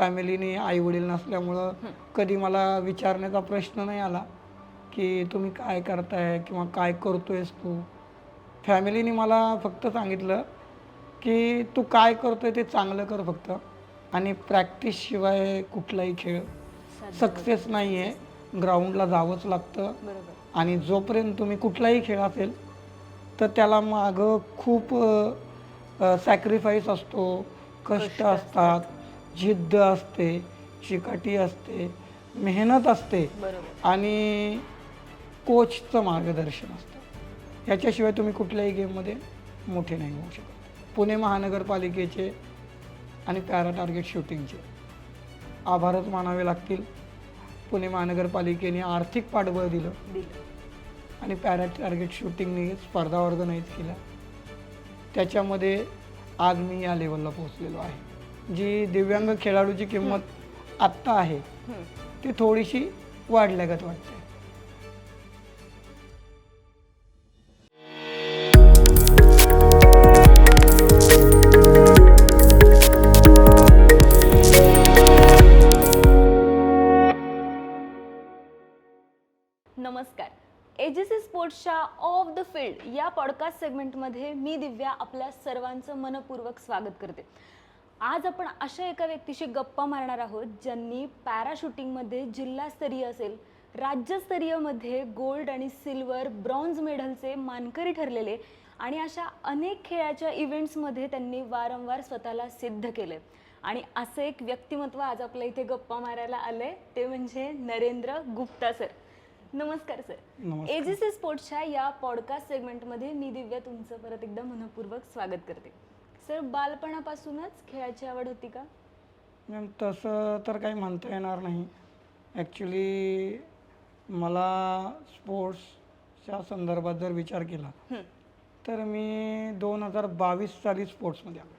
फॅमिलीने आईवडील नसल्यामुळं कधी मला विचारण्याचा प्रश्न नाही आला की तुम्ही काय करताय किंवा काय करतोयस तू? फॅमिलीने मला फक्त सांगितलं की तू काय करतोय ते चांगलं कर फक्त. आणि प्रॅक्टिसशिवाय कुठलाही खेळ सक्सेस नाही आहे ग्राउंडला जावंच लागतं. आणि जोपर्यंत तुम्ही कुठलाही खेळ असेल तर त्याला मागं खूप सॅक्रिफाईस असतो. कष्ट असतात. जिद्द असते चिकाटी असते मेहनत असते आणि कोचचं मार्गदर्शन असतं. ह्याच्याशिवाय तुम्ही कुठल्याही गेममध्ये मोठे नाही होऊ शकत. पुणे महानगरपालिकेचे आणि पॅरा टार्गेट शूटिंगचे. आभारच मानावे लागतील. पुणे महानगरपालिकेने आर्थिक पाठबळ दिलं. दिलं. आणि पॅरा टार्गेट शूटिंगने स्पर्धा ऑर्गनाईज केल्या त्याच्यामध्ये आज मी या लेवलला पोहोचलेलो आहे. जी दिव्यांग खेळाडूची किंमत आत्ता आहे ती थोडीशी वाढल्यागत वाटते. नमस्कार. एजीसी स्पोर्ट्सच्या ऑफ द फील्ड या पॉडकास्ट सेगमेंटमध्ये मी दिव्या आपल्या सर्वांचं मनपूर्वक स्वागत करते. आज आपण अशा एका व्यक्तीशी गप्पा मारणार आहोत ज्यांनी पॅराशूटिंगमध्ये जिल्हास्तरीय असेल राज्यस्तरीयमध्ये गोल्ड आणि सिल्वर ब्रॉन्झ मेडलचे मानकरी ठरलेले आणि अशा अनेक खेळाच्या इव्हेंट्समध्ये त्यांनी वारंवार स्वतःला सिद्ध केले. आणि असं एक व्यक्तिमत्व आज आपल्या इथे गप्पा मारायला आलंय ते म्हणजे नरेंद्र गुप्ता सर. नमस्कार सर. एजीसी स्पोर्ट्सच्या या पॉडकास्ट सेगमेंटमध्ये मी दिव्या तुमचं परत एकदा मनपूर्वक स्वागत करते. सर बालपणापासूनच खेळाची आवड होती का? मॅम तसं तर काही म्हणता येणार नाही. ॲक्च्युली मला स्पोर्ट्सच्या संदर्भात जर विचार केला हं, तर मी दोन हजार बावीस साली स्पोर्ट्समध्ये आलो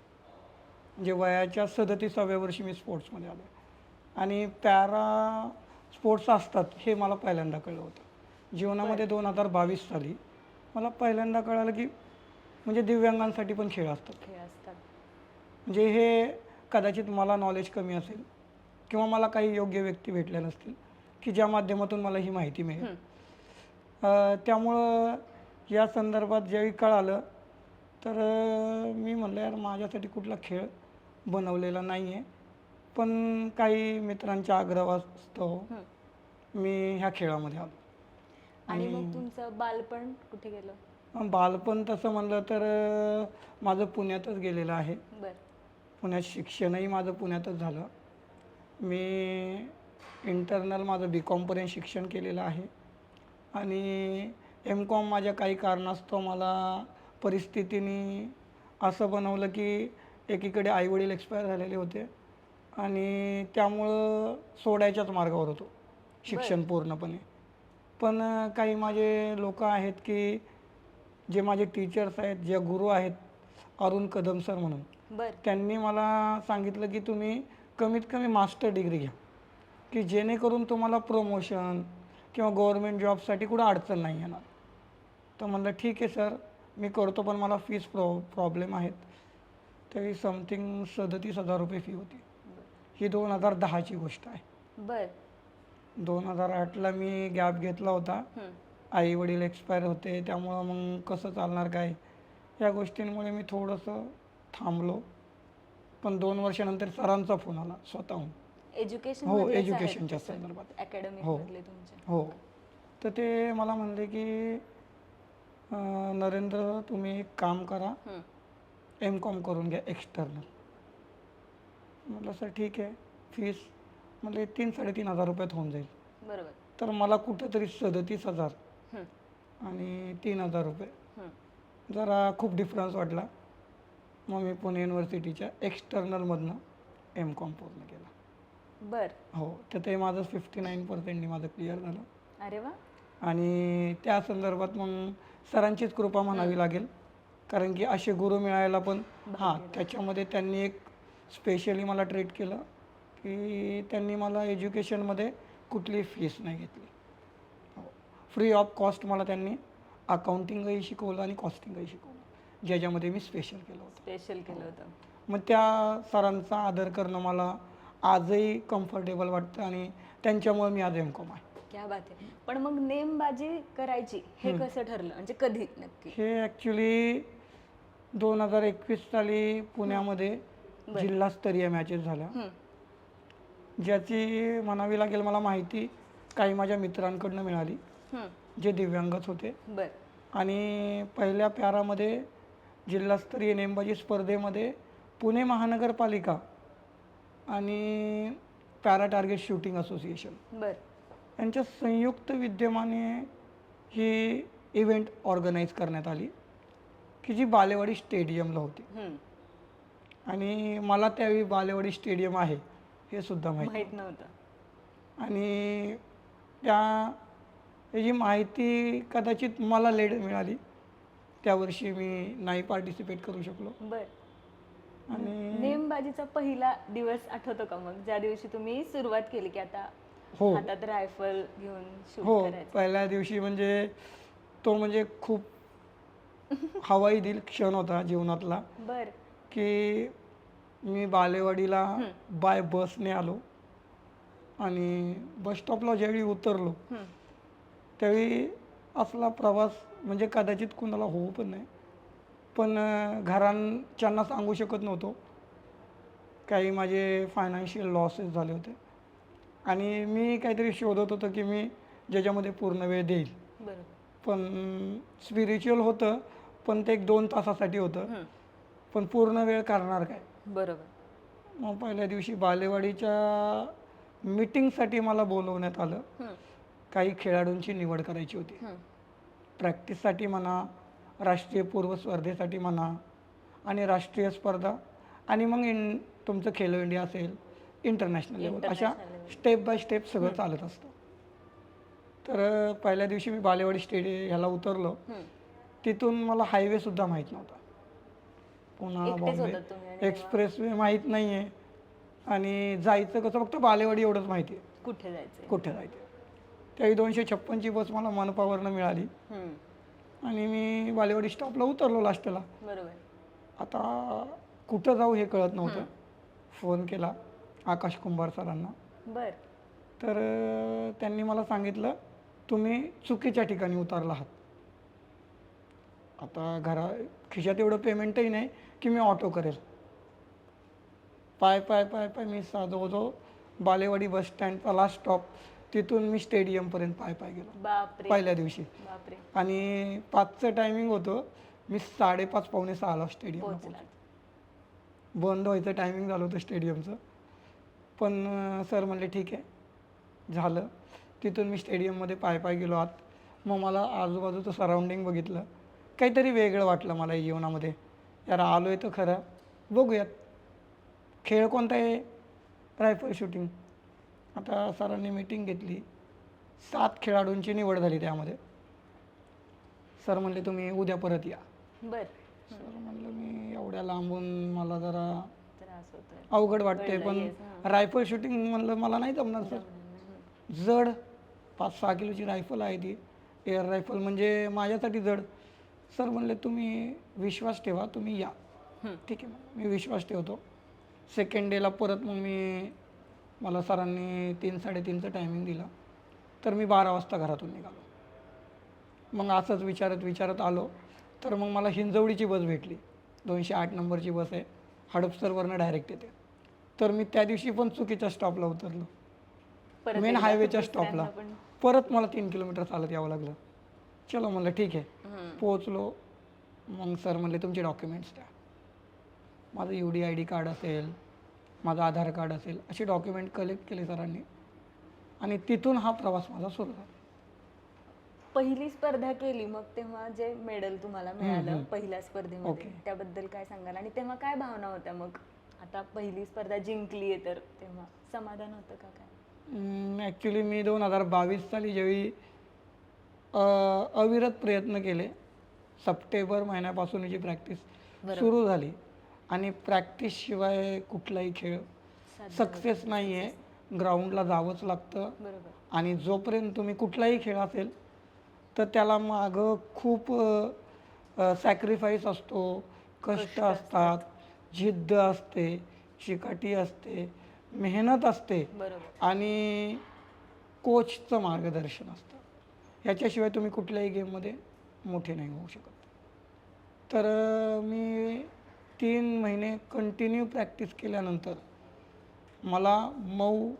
म्हणजे वयाच्या सदतीसाव्या वर्षी मी स्पोर्ट्समध्ये आलो आणि पॅरा स्पोर्ट्स असतात हे मला पहिल्यांदा कळलं होतं. जीवनामध्ये दोन हजार बावीस साली मला पहिल्यांदा कळालं की म्हणजे दिव्यांगांसाठी पण खेळ असतात. खेळ असतात म्हणजे हे कदाचित मला नॉलेज कमी असेल किंवा मला काही योग्य व्यक्ती भेटल्या नसतील की ज्या माध्यमातून मला ही माहिती मिळेल. त्यामुळं या संदर्भात ज्यावेळी कळालं तर मी म्हणलं यार माझ्यासाठी कुठला खेळ बनवलेला नाही आहे पण काही मित्रांच्या आग्रहास्तव. मी ह्या खेळामध्ये आलो. आणि मग तुमचं बालपण कुठे गेलं? बालपण तसं म्हणलं तर माझं पुण्यातच गेलेलं आहे. बर. पुण्यात शिक्षणही माझं पुण्यातच झालं. मी इंटरनल माझं बी कॉमपर्यंत शिक्षण केलेलं आहे. आणि एम कॉम माझ्या काही कारणास्तव मला परिस्थितीने असं बनवलं की एकीकडे आईवडील एक्सपायर झालेले होते. आणि त्यामुळं सोडायच्याच मार्गावर होतो. शिक्षण पूर्णपणे. पण काही माझे लोक आहेत की जे माझे टीचर्स आहेत जे गुरु आहेत अरुण कदम सर म्हणून. बर. त्यांनी मला सांगितलं की तुम्ही कमीत कमी मास्टर डिग्री घ्या. की जेणेकरून तुम्हाला प्रमोशन किंवा गव्हर्मेंट जॉबसाठी कुठं अडचण नाही येणार. तर म्हणलं ठीक आहे सर मी करतो पण मला फीस प्रॉ प्रॉब्लेम आहेत. तरी समथिंग सदतीस हजार रुपये फी होती. ही दोन हजार दहाची गोष्ट आहे. बर. दोन हजार आठला मी गॅप घेतला होता. आई वडील एक्सपायर होते त्यामुळं मग कसं चालणार काय? या गोष्टींमुळे मी थोडंसं थांबलो. पण दोन वर्षानंतर सरांचा फोन आला स्वतःहून. एज्युकेशन हो, एज्युकेशनच्या. संदर्भात. Academic हो. हो. तर ते मला म्हणले की अं, नरेंद्र तुम्ही एक काम करा. एम कॉम करून घ्या एक्सटर्नल म्हटलं सर ठीक आहे. फीस म्हटले तीन साडेतीन हजार रुपयात होऊन जाईल. बरोबर. तर मला कुठंतरी सदतीस हजार आणि तीन हजार रुपये. जरा खूप डिफरन्स वाटला. मग मी पुणे युनिव्हर्सिटीच्या एक्सटर्नलमधनं एम कॉम पूर्ण केला. बर. हो तर ते माझं फिफ्टी नाईन पर्सेंटनी माझं क्लिअर झालं. अरे वा. आणि त्या संदर्भात मग सरांचीच कृपा म्हणावी लागेल. कारण की असे गुरु मिळायला पण हां त्याच्यामध्ये त्यांनी एक स्पेशली मला ट्रीट केलं की त्यांनी मला एज्युकेशनमध्ये कुठली फीस नाही घेतली. फ्री ऑफ कॉस्ट मला त्यांनी अकाउंटिंगही शिकवलं आणि कॉस्टिंगही शिकवलं. ज्याच्यामध्ये मी स्पेशल केलं होतं. स्पेशल केलं होतं. मग त्या सरांचा आदर करणं मला आजही कम्फर्टेबल वाटतं आणि त्यांच्यामुळे मी आज एम कॉम आहे. क्या बात आहे. पण मग नेमबाजी करायची हे कसं ठरलं? म्हणजे कधी नक्की? हे ॲक्च्युली दोन हजार एकवीस साली पुण्यामध्ये जिल्हास्तरीय मॅचेस झाल्या. हम्म. ज्याची म्हणावी लागेल मला माहिती काही माझ्या मित्रांकडनं मिळाली. हम्म. जे दिव्यांगच होते. बर. आणि पहिल्या प्यारामध्ये जिल्हास्तरीय नेमबाजी स्पर्धेमध्ये पुणे महानगरपालिका आणि पॅरा टार्गेट शूटिंग असोसिएशन. बर. यांच्या संयुक्त विद्यमाने ही इव्हेंट ऑर्गनाईज करण्यात आली की जी बालेवाडी स्टेडियमला होती. आणि मला त्यावेळी बालेवाडी स्टेडियम आहे हे सुद्धा माहिती. माहीत नव्हतं. आणि त्या त्याची माहिती कदाचित मला लेट मिळाली त्या वर्षी मी नाही पार्टिसिपेट करू शकलो. बर. आणि नेमबाजीचा पहिला दिवस आठवतो का मग? ज्या दिवशी तुम्ही सुरुवात केली की आता हो. हातात रायफल घेऊन हो करायचं. पहिल्या दिवशी म्हणजे तो म्हणजे खूप हवाई दिल क्षण होता जीवनातला. बर. की मी बालेवाडीला बाय बसने आलो आणि बस स्टॉपला ज्यावेळी उतरलो. त्यावेळी असला प्रवास म्हणजे कदाचित कुणाला होऊ पण नाही. पण घरांच्यांना सांगू शकत नव्हतो. काही माझे फायनान्शियल लॉसेस झाले होते. आणि मी काहीतरी शोधत होतो की मी ज्याच्यामध्ये पूर्ण वेळ देईल. पण स्पिरिच्युअल होतं पण ते एक दोन तासासाठी होतं. पण पूर्ण वेळ करणार काय? बरोबर. मग पहिल्या दिवशी बालेवाडीच्या मीटिंगसाठी मला बोलवण्यात आलं. काही खेळाडूंची निवड करायची होती. प्रॅक्टिससाठी म्हणा राष्ट्रीय पूर्व स्पर्धेसाठी म्हणा आणि राष्ट्रीय स्पर्धा आणि मग इन तुमचं खेलो इंडिया असेल इंटरनॅशनल लेवल अशा. स्टेप बाय स्टेप सगळं चालत असतं. तर पहिल्या दिवशी मी बालेवाडी स्टेडियम ह्याला उतरलो. तिथून मला हायवेसुद्धा माहीत नव्हता. पुन्हा बॉम्बे. होतात तुम्ही आणि एक्सप्रेस वे माहीत नाही आहे आणि जायचं कसं फक्त बालेवाडी एवढंच माहिती आहे कुठे जायचंय? कुठे जायचं त्याही दोनशे छप्पनची बस मला मनपावरनं मिळाली. आणि मी बालेवाडी स्टॉपला उतरलो लास्टला आता कुठं जाऊ हे कळत नव्हतं. फोन केला आकाश कुंभार सरांना. बर. तर त्यांनी मला सांगितलं तुम्ही चुकीच्या ठिकाणी उतरला आहात. आता घरा खिशात एवढं पेमेंटही नाही की मी ऑटो करेल. पाय पाय पाय पाय मी सा जवळजवळ बालेवाडी बस स्टँडचा लास्ट स्टॉप तिथून मी स्टेडियमपर्यंत पाय पाय गेलो. बापरे. पहिल्या दिवशी. बापरे. आणि पाचचं टायमिंग होतं मी साडेपाच पावणे सहाला पोहोचलो. बंद व्हायचं टायमिंग झालं होतं स्टेडियमचं. पण सर म्हणले ठीक आहे. झालं. तिथून मी स्टेडियममध्ये पाय पाय गेलो आत. मग मला आजूबाजूचं सराउंडिंग बघितलं. काहीतरी वेगळं वाटलं मला या जीवनामध्ये. यार आलो आहे तर खरं. बघूयात. खेळ कोणता आहे? Rifle shooting. आता सरांनी मीटिंग घेतली. सात खेळाडूंची निवड झाली त्यामध्ये. सर म्हणले तुम्ही उद्या परत या. बर. सर म्हणलं मी एवढ्या लांबून मला जरा त्रास होतोय. अवघड वाटते पण रायफल शूटिंग म्हणलं मला नाही जमणार सर. जड. पाच सहा किलोची रायफल आहे ती. एअर रायफल म्हणजे माझ्यासाठी जड. सर म्हणले तुम्ही विश्वास ठेवा तुम्ही या. ठीक आहे मी विश्वास ठेवतो. सेकंड डेला परत मग मी मला सरांनी तीन साडेतीनचं टायमिंग दिलं. तर मी बारा वाजता घरातून निघालो. मग असंच विचारत विचारत आलो. तर मग मला हिंजवडीची बस भेटली. दोनशे आठ नंबरची बस आहे. हडपसरवरनं डायरेक्ट येते. तर मी त्या दिवशी पण चुकीच्या स्टॉपला उतरलो. मेन हायवेच्या स्टॉपला परत मला तीन किलोमीटर चालत यावं लागलं. चलो म्हणलं ठीक आहे. पोहोचलो. मग सर म्हणले तुमचे डॉक्युमेंट्स द्या. माझं U D I D card असेल माझं आधार कार्ड असेल असे डॉक्युमेंट कलेक्ट केले सरांनी. आणि तिथून हा प्रवास माझा सुरू झाला. पहिली स्पर्धा केली मग तेव्हा जे मेडल तुम्हाला मिळालं पहिल्या स्पर्धेमध्ये Okay. त्याबद्दल काय सांगाल? आणि तेव्हा काय भावना होत्या मग? आता पहिली स्पर्धा जिंकली आहे तर तेव्हा समाधान होतं का काय? ॲक्च्युली मी दोन हजार बावीस साली ज्यावेळी अ, अविरत प्रयत्न केले सप्टेंबर महिन्यापासून जी प्रॅक्टिस सुरू झाली आणि प्रॅक्टिस शिवाय कुठलाही खेळ सक्सेस नाही. आहे ग्राउंडला जावंच लागतं. बरोबर. आणि जोपर्यंत तुम्ही कुठलाही खेळ असेल तर त्याला मागं खूप सॅक्रिफाईस असतो. कष्ट असतात. जिद्द असते चिकाटी असते मेहनत असते. बरोबर. आणि कोचचं मार्गदर्शन असतं. ह्याच्याशिवाय तुम्ही कुठल्याही गेममध्ये मोठे नाही होऊ शकत. तर अं, मी तीन महिने कंटिन्यू प्रॅक्टिस केल्यानंतर मला मऊ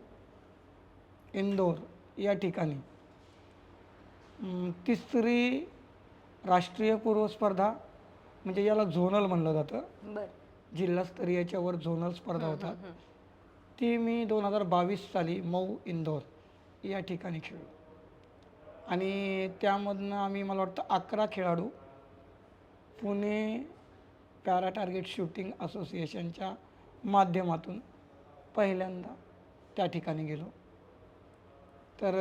इंदोर या ठिकाणी तिसरी राष्ट्रीय पूर्व स्पर्धा म्हणजे याला झोनल म्हणलं जातं. बर. जिल्हास्तरीयच्या वर झोनल स्पर्धा होतात. ती मी दोन हजार बावीस साली मऊ इंदोर या ठिकाणी खेळलो. आणि त्यामधनं आम्ही मला वाटतं अकरा खेळाडू पुणे पॅरा टार्गेट शूटिंग असोसिएशनच्या माध्यमातून पहिल्यांदा त्या ठिकाणी गेलो. तर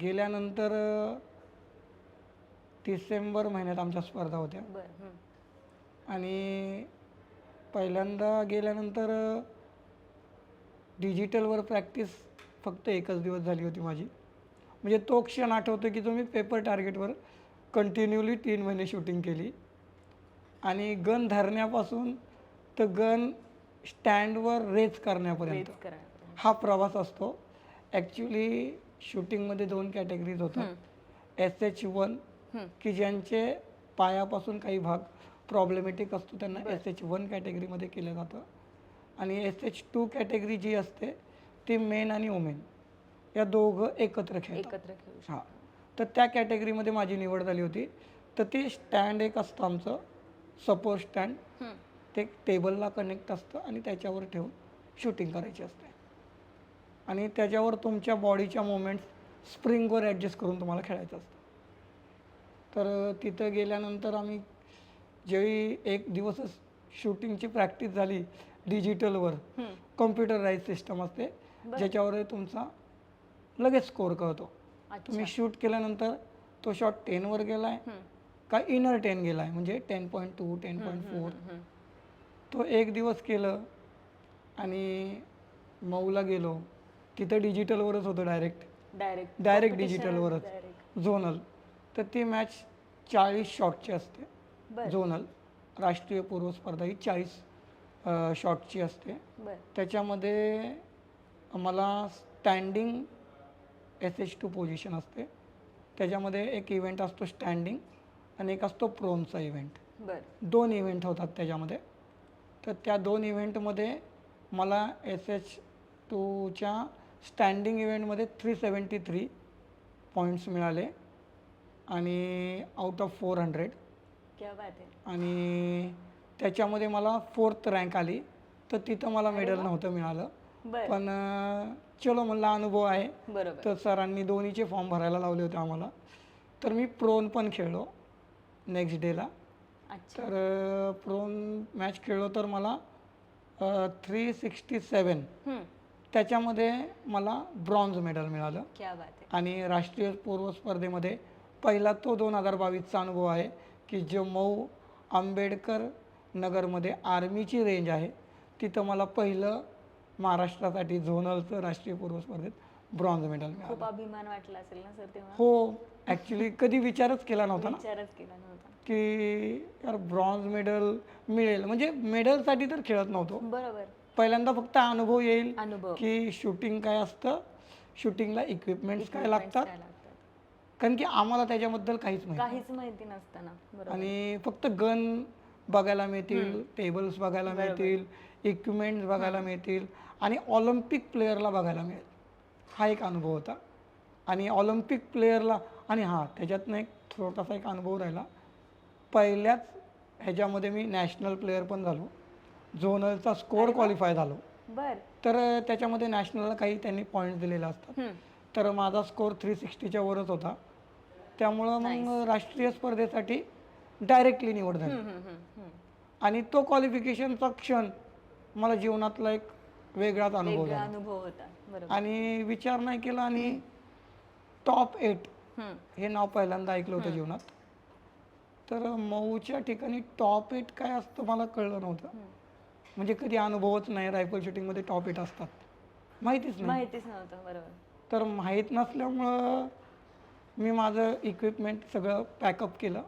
गेल्यानंतर डिसेंबर महिन्यात आमच्या स्पर्धा होत्या. आणि पहिल्यांदा गेल्यानंतर डिजिटलवर प्रॅक्टिस फक्त एकच दिवस झाली होती माझी. म्हणजे तो क्षण आठवतो की जो मी पेपर टार्गेटवर कंटिन्युअली तीन महिने शूटिंग केली. आणि गन धरण्यापासून तर गन स्टँडवर रेज करण्यापर्यंत. तेच करा हा प्रवास असतो. ॲक्च्युली शूटिंगमध्ये दोन कॅटेगरीज होतात. S H one. की ज्यांचे पायापासून काही भाग प्रॉब्लेमॅटिक असतो त्यांना एस एच वन कॅटेगरीमध्ये केलं जातं. आणि एस एच टू कॅटेगरी जी असते ती मेन आणि वुमेन या दोघं एकत्र खेळतात. एकत्र खेळू हां. तर त्या कॅटेगरीमध्ये माझी निवड झाली होती. तर ते स्टँड एक असतं आमचं. Support stand. ते टेबलला कनेक्ट असतं आणि त्याच्यावर ठेवून शूटिंग करायची असते. आणि त्याच्यावर तुमच्या बॉडीच्या मुवमेंट्स स्प्रिंगवर ॲडजस्ट करून तुम्हाला खेळायचं असतं. तर तिथं गेल्यानंतर आम्ही जेही एक दिवसच शूटिंगची प्रॅक्टिस झाली डिजिटलवर. कॉम्प्युटराईज सिस्टम असते ज्याच्यावर तुमचा लगेच स्कोर कळतो. तुम्ही शूट केल्यानंतर तो शॉट टेनवर गेला आहे. का इनर टेन गेला आहे म्हणजे ten point two ten point four. तो एक दिवस केलं आणि मऊला गेलो. तिथं डिजिटलवरच होतं डायरेक्ट डायरेक्ट डायरेक्ट डिजिटलवरच. झोनल तर ती मॅच चाळीस शॉटची असते. झोनल राष्ट्रीय पूर्व स्पर्धा ही चाळीस शॉटची असते. त्याच्यामध्ये मला standing S H two position असते. त्याच्यामध्ये एक इव्हेंट असतो स्टँडिंग आणि एक असतो प्रोनचा इव्हेंट. बर. दोन इव्हेंट होतात त्याच्यामध्ये. तर त्या दोन इव्हेंटमध्ये मला एस एच टूच्या स्टँडिंग इव्हेंटमध्ये थ्री सेवन्टी थ्री पॉईंट्स मिळाले आणि आउट ऑफ फोर हंड्रेड. क्या बात आहे. आणि त्याच्यामध्ये मला फोर्थ रँक आली. तर तिथं मला मेडल नव्हतं मिळालं. पण चलो म्हणला अनुभव आहे. तर सरांनी दोन्हीचे फॉर्म भरायला लावले होते आम्हाला. तर मी प्रोन पण खेळलो. नेक्स्ट डेला अच्छा. तर प्रोन मॅच खेळलो तर मला थ्री सिक्स्टी सेवन. त्याच्यामध्ये मला ब्रॉन्झ मेडल मिळालं. क्या बात आहे. आणि राष्ट्रीय पूर्व स्पर्धेमध्ये पहिला तो दोन हजार बावीसचा अनुभव आहे की जो मऊ आंबेडकर नगरमध्ये आर्मीची रेंज आहे तिथं मला पहिलं महाराष्ट्रासाठी झोनलचं राष्ट्रीय पूर्व स्पर्धेत ब्रॉन्झ मेडल मिळालं. खूप अभिमान वाटला असेल ना सर तेव्हा? हो ॲक्च्युली कधी विचारच केला नव्हता ना. विचारच केला नव्हता. की यार ब्रॉन्झ मेडल मिळेल. म्हणजे मेडलसाठी तर खेळत नव्हतो. बरोबर. पहिल्यांदा फक्त अनुभव येईल अनुभव. की शूटिंग काय असतं शूटिंगला इक्विपमेंट्स काय लागतात. काय लागतात. कारण की आम्हाला त्याच्याबद्दल काहीच माहिती काहीच माहिती नसताना बरोबर. आणि फक्त गन बघायला मिळतील टेबल्स बघायला मिळतील इक्विपमेंट्स बघायला मिळतील आणि ऑलिम्पिक प्लेअरला बघायला मिळेल. हा एक अनुभव होता. आणि ऑलिम्पिक प्लेअरला आणि हां त्याच्यातनं एक छोटासा एक अनुभव राहिला. पहिल्याच ह्याच्यामध्ये मी नॅशनल प्लेअर पण झालो. झोनलचा स्कोअर क्वालिफाय झालो. बर. तर त्याच्यामध्ये नॅशनलला काही त्यांनी पॉईंट्स दिलेले असतात. तर माझा स्कोअर थ्री सिक्स्टीच्या वरच होता. त्यामुळं मग राष्ट्रीय स्पर्धेसाठी डायरेक्टली निवड झाली. आणि तो क्वालिफिकेशनचा क्षण मला जीवनातला एक वेगळाच अनुभव अनुभव होता. आणि विचार नाही केला आणि टॉप एट हं. नाव पहिल्यांदा ऐकलं होतं जीवनात. तर मऊच्या ठिकाणी टॉप एट काय असतं मला कळलं नव्हतं. म्हणजे कधी अनुभवच नाही रायफल शूटिंगमध्ये टॉप एट असतात. माहितीच नाही. माहितीच नव्हतं बरोबर. तर माहीत नसल्यामुळं मी माझं इक्विपमेंट सगळं पॅकअप केलं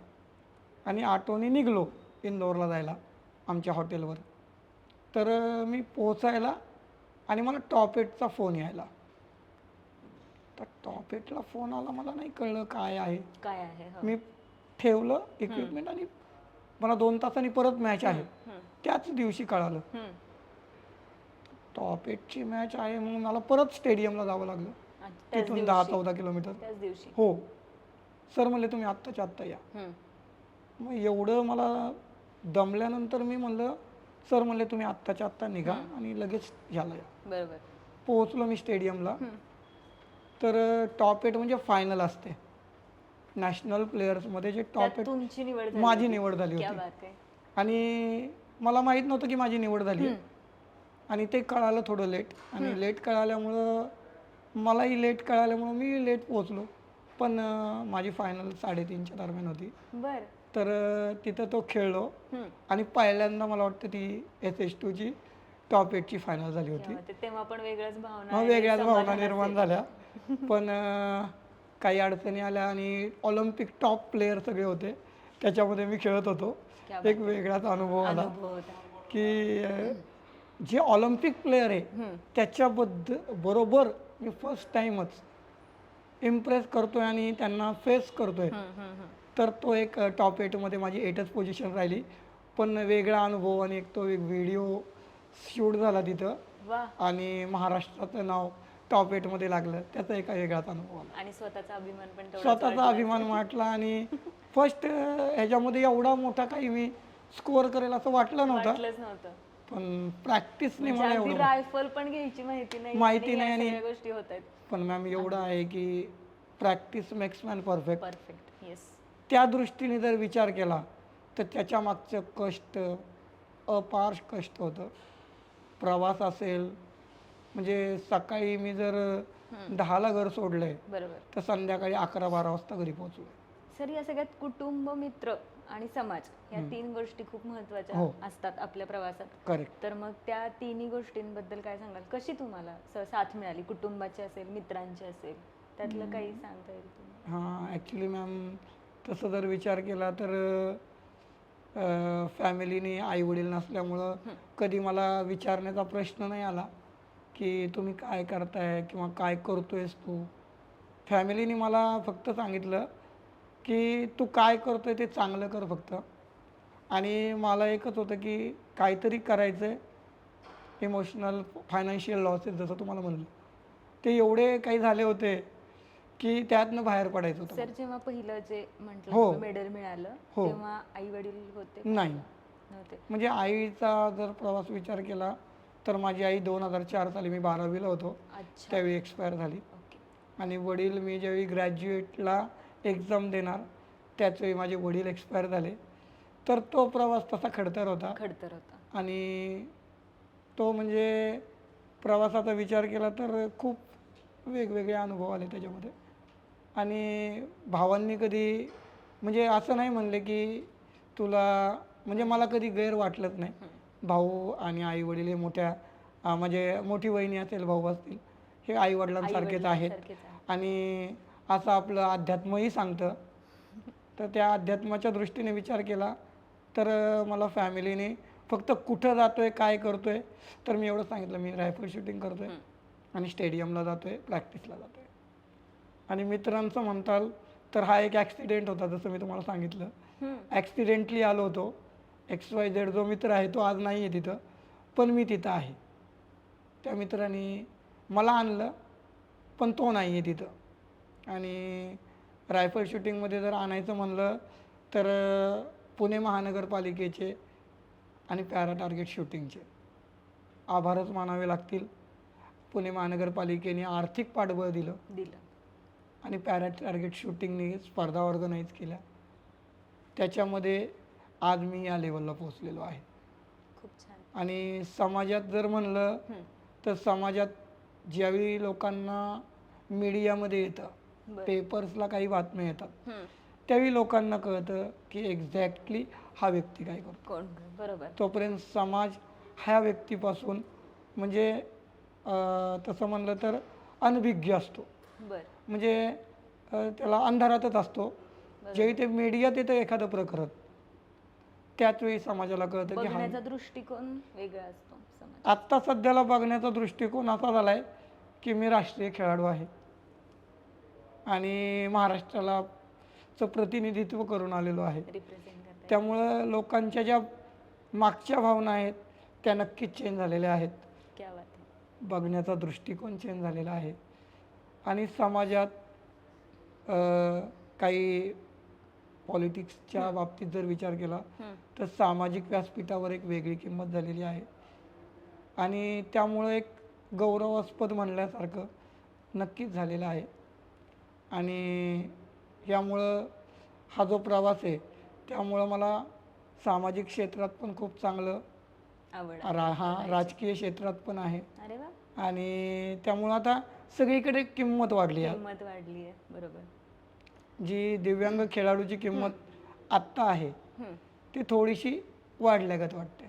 आणि ऑटोने निघलो इंदोरला जायला आमच्या हॉटेलवर तर मी पोचायला आणि मला टॉप एटचा फोन यायला. तर टॉप एटला फोन आला मला नाही कळलं काय आहे. काय आहे हो. मी ठेवलं इक्विपमेंट आणि मला दोन तासांनी परत मॅच आहे. त्याच दिवशी कळालं. हम्म. टॉप एटची मॅच आहे म्हणून मला परत स्टेडियमला जावं लागलं. अच्छा, त्याच तिथून दहा दिवशी चौदा किलोमीटर त्याच दिवशी. हो. सर म्हणले तुम्ही आत्ताच्या आत्ता या. हम्म, मग एवढं मला दमल्यानंतर मी म्हणलं सर म्हणले तुम्ही आत्ताच्या आत्ता निघा आणि लगेच ह्याला या. बरोबर. पोहोचलो मी स्टेडियमला. तर टॉप एट म्हणजे फायनल असते. नॅशनल प्लेयर्समध्ये जे टॉप त्यात एट तुमची निवड झाली माझी. निवड झाली क्या होती. बात आहे. आणि मला माहीत नव्हतं की माझी निवड झाली आहे. आणि ते कळालं थोडं लेट. आणि लेट कळाल्यामुळं मलाही लेट कळाल्यामुळं मी लेट पोहोचलो. पण अं, माझी फायनल साडेतीनच्या दरम्यान होती. बर. तर तिथं तो खेळलो. आणि पहिल्यांदा मला वाटतं ती एस एच टूची टॉप एटची फायनल झाली होती आहे. तेव्हा पण वेगळ्याच भावना वेगळ्याच भावना निर्माण. झाल्या पण काही अडचणी आल्या आणि ऑलिम्पिक टॉप प्लेयर सगळे होते त्याच्यामध्ये मी खेळत होतो एक वेगळाच अनुभव आला की जे ऑलिम्पिक प्लेयर आहे. त्याच्याबद्दल बरोबर मी फर्स्ट टाइमच इम्प्रेस करतोय आणि त्यांना फेस करतोय. तर तो एक टॉप एटमध्ये माझी एटच पोझिशन राहिली. पण वेगळा अनुभव आणि एक तो एक व्हिडिओ शूट झाला तिथं. आणि महाराष्ट्राचं नाव टॉप एटमध्ये लागलं. त्याचा एक वेगळाच अनुभव आला. आणि स्वतःचा अभिमान पण स्वतःचा वाटला. अभिमान वाटला आणि फर्स्ट ह्याच्यामध्ये एवढा मोठा काही मी स्कोअर करेल असं वाटलं नव्हतं. पण प्रॅक्टिसने म्हणजे मला एवढं रायफल पण घ्यायची माहिती नाही. माहिती आणि नाही आणि- गोष्टी होत आहेत. पण मॅम एवढं आहे की practice makes man perfect perfect yes त्या दृष्टीने जर विचार केला तर त्याच्या मागचं कष्ट अपार कष्ट होतं. प्रवास असेल म्हणजे सकाळी मी जर दहाला घर सोडलंय बरोबर. तर संध्याकाळी अकरा बारा वाजता घरी पोहोचलो सर या सगळ्यात कुटुंब मित्र आणि समाज या तीन गोष्टी खूप महत्त्वाच्या हो. असतात आपल्या प्रवासात. करेक्ट. तर मग त्या तिन्ही गोष्टींबद्दल काय सांगाल? कशी तुम्हाला स- साथ मिळाली? कुटुंबाची असेल मित्रांची असेल त्यातलं काही सांगता येईल तुम्हाला? हां ॲक्च्युली मॅम तसं जर विचार केला तर फॅमिलीने आईवडील नसल्यामुळं कधी मला विचारण्याचा प्रश्न नाही आला की तुम्ही काय करताय किंवा काय करतोयस तू? फॅमिलीने मला फक्त सांगितलं की तू काय करतोय ते चांगलं कर फक्त. आणि मला एकच होतं की काहीतरी करायचं आहे इमोशनल फायनान्शियल लॉसेस जसं तुम्हाला म्हणलं. ते एवढे काही झाले होते की त्यातनं बाहेर पडायचं होतं सर जेव्हा पहिलं जे हो. म्हटलं मेडल मिळालं हो. तेव्हा आई वडील होते नाही. नव्हते. म्हणजे आईचा जर प्रवास विचार केला तर माझी आई दोन हजार चार साली मी बारावीला होतो. अच्छा. त्यावेळी एक्सपायर झाली. ओके. आणि वडील मी ज्यावेळी ग्रॅज्युएटला एक्झाम देणार त्याचवेळी माझे वडील एक्सपायर झाले. तर तो प्रवास तसा खडतर होता. खडतर होता. आणि तो म्हणजे प्रवासाचा विचार केला तर खूप वेगवेगळे अनुभव आले त्याच्यामध्ये. आणि भावांनी कधी म्हणजे असं नाही म्हणले की तुला म्हणजे मला कधी गैर वाटलंच नाही. भाऊ आणि आई वडील हे मोठ्या अं, म्हणजे मोठी वहिनी असेल भाऊ असतील हे आई वडिलांसारखेच आहेत. आणि असं आपलं अध्यात्मही सांगतं. तर त्या अध्यात्माच्या दृष्टीने विचार केला तर अं, मला फॅमिलीने फक्त कुठं जातोय काय करतोय तर मी एवढं सांगितलं. मी रायफल शूटिंग करतोय आणि स्टेडियमला जातोय प्रॅक्टिसला जातोय. आणि मित्रांचं म्हणताल तर हा एक ॲक्सिडेंट होता जसं मी तुम्हाला सांगितलं. ॲक्सिडेंटली आलो होतो. एक्स वाय झेड जो मित्र आहे तो आज नाही आहे तिथं पण मी तिथं आहे. त्या मित्राने मला आणलं पण तो नाही आहे तिथं. आणि रायफल शूटिंगमध्ये जर आणायचं म्हणलं तर पुणे महानगरपालिकेचे आणि पॅरा टार्गेट शूटिंगचे आभारच मानावे लागतील. पुणे महानगरपालिकेने आर्थिक पाठबळ दिलं. दिलं. आणि पॅरा टार्गेट शूटिंगने स्पर्धा ऑर्गनाईज केल्या. त्याच्यामध्ये आज मी या लेवलला पोहोचलेलो आहे. खूप छान. आणि समाजात जर म्हणलं. तर समाजात ज्यावेळी लोकांना मीडियामध्ये येतं. पेपर्सला काही बातम्या येतात. त्यावेळी लोकांना कळतं की एक्झॅक्टली हा व्यक्ती काय करतो. बरोबर. तोपर्यंत समाज ह्या व्यक्तीपासून म्हणजे तसं म्हणलं तर अनभिज्ञ असतो. बर. म्हणजे त्याला अंधारातच असतो. ज्यावेळी ते मीडियात येतं एखादं प्रकरण. त्याच वेळी समाजाला कळतं की हा बघण्याचा दृष्टिकोन वेगळा असतो समाज आत्ता सध्याला बघण्याचा दृष्टिकोन असा झाला आहे की मी राष्ट्रीय खेळाडू आहे. आणि महाराष्ट्राला चं प्रतिनिधित्व करून आलेलो आहे. रिप्रेझेंट त्यामुळं लोकांच्या ज्या मागच्या भावना आहेत त्या नक्कीच चेंज झालेल्या आहेत. क्या बात आहे. बघण्याचा दृष्टिकोन चेंज झालेला आहे. आणि समाजात काही पॉलिटिक्सच्या बाबतीत जर विचार केला. तर सामाजिक व्यासपीठावर एक वेगळी किंमत झालेली आहे. आणि त्यामुळं एक गौरवास्पद म्हणल्यासारखं नक्कीच झालेलं आहे. आणि यामुळं हा जो प्रवास आहे त्यामुळं मला सामाजिक क्षेत्रात पण खूप चांगलं आवड आहे. रा हा राजकीय क्षेत्रात पण आहे. आणि त्यामुळं आता सगळीकडे किंमत वाढली आहे. किंमत वाढली आहे बरोबर. जी दिव्यांग खेळाडूची किंमत आत्ता आहे हम्म. ती थोडीशी वाढल्यागत वाटते.